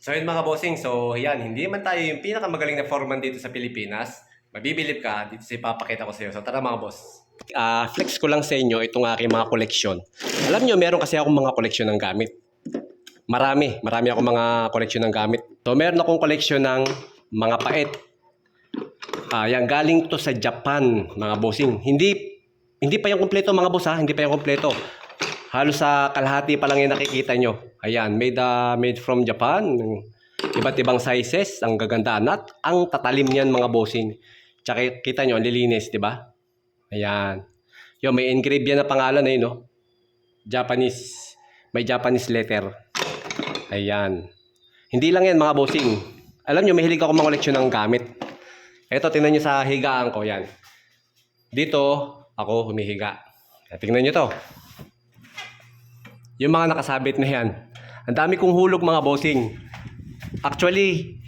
So yun mga bossing, so yan, hindi man tayo yung pinakamagaling na foreman dito sa Pilipinas. Mabibilib ka, dito sa ipapakita ko sa iyo. So tara mga boss. Ah, flex ko lang sa inyo itong aking mga koleksyon. Alam nyo, meron kasi akong mga koleksyon ng gamit. Marami, marami akong mga koleksyon ng gamit. So meron akong koleksyon ng mga paet. Ah, yan galing to sa Japan, mga bossing. Hindi hindi pa yung kumpleto mga boss ha, hindi pa yung kumpleto. Halos sa kalahati pa lang yung nakikita nyo. Ayan, made, uh, made from Japan. Iba't ibang sizes, ang gagandaan at ang tatalim niyan mga bossing. Tsaka kita nyo, ang lilinis, di ba? Ayan. Yo, may engrave yan na pangalan eh, no? Japanese. May Japanese letter. Ayan. Hindi lang yan mga bossing. Alam nyo, mahilig ako mangoleksyon ng gamit. Ito, tingnan nyo sa higaan ko, yan. Dito, ako humihiga. Tingnan nyo to. Yung mga nakasabit na yan. Ang dami kong hulog mga bossing. Actually,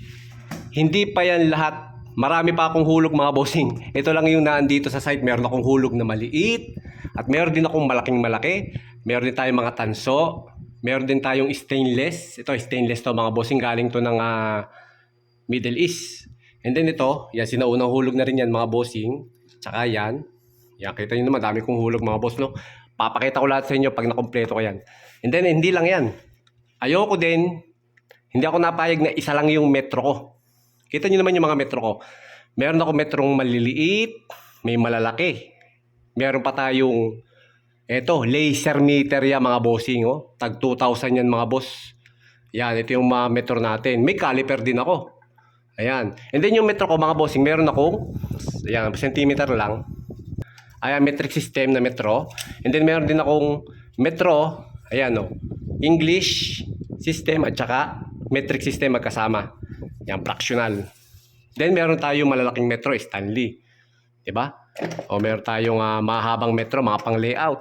hindi pa yan lahat. Marami pa akong hulog mga bossing. Ito lang yung naandito sa site. Meron akong hulog na maliit. At meron din akong malaking malaki. Meron din tayong mga tanso. Meron din tayong stainless. Ito stainless to mga bossing. Galing to ng ah, Middle East. And then ito, yan sinaunang hulog na rin yan mga bossing. Tsaka yan. Yan, kita nyo naman, dami kong hulog mga boss, no? Papakita ko lahat sa inyo pag nakompleto ko yan. And then, hindi lang yan. Ayoko din, hindi ako napayag na isa lang yung metro ko. Kita nyo naman yung mga metro ko. Meron ako metrong maliliit, may malalaki. Meron pa tayong, eto, laser meter yan mga bossing, oh. Tag 2,000 yan mga boss. Yan, ito yung mga metro natin. May caliper din ako. Ayan. And then yung metro ko mga bossing, meron akong, ayan, centimeter lang. Ayan, metric system na metro. And then meron din akong metro, ayan o, English system at saka metric system magkasama. Yan, fractional. Then meron tayong malalaking metro, Stanley. 'Di ba? O meron tayong ah, mahabang metro, mga pang layout.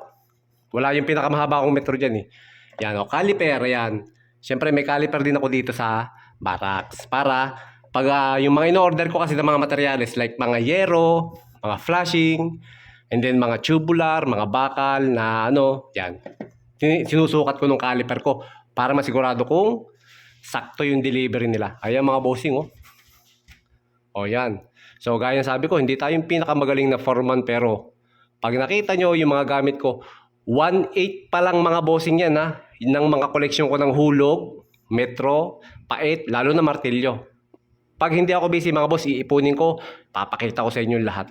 Wala yung pinakamahaba kong metro diyan eh. Yan o, caliper yan. Siyempre may caliper din ako dito sa barracks para pag ah, yung mga in-order ko kasi ng mga materyales like mga yero, mga flashing, and then mga tubular, mga bakal na ano, yan. Sin- Sinusukat ko nung caliper ko para masigurado kung sakto yung delivery nila. Ayan mga bossing oh. O yan. So gaya ng sabi ko, hindi tayo yung pinakamagaling na foreman pero pag nakita nyo yung mga gamit ko, 1.8 pa lang mga bossing yan ha. Ng mga koleksyon ko ng hulog, metro, pait, lalo na martilyo. Pag hindi ako busy mga boss, iipunin ko, papakita ko sa inyo lahat.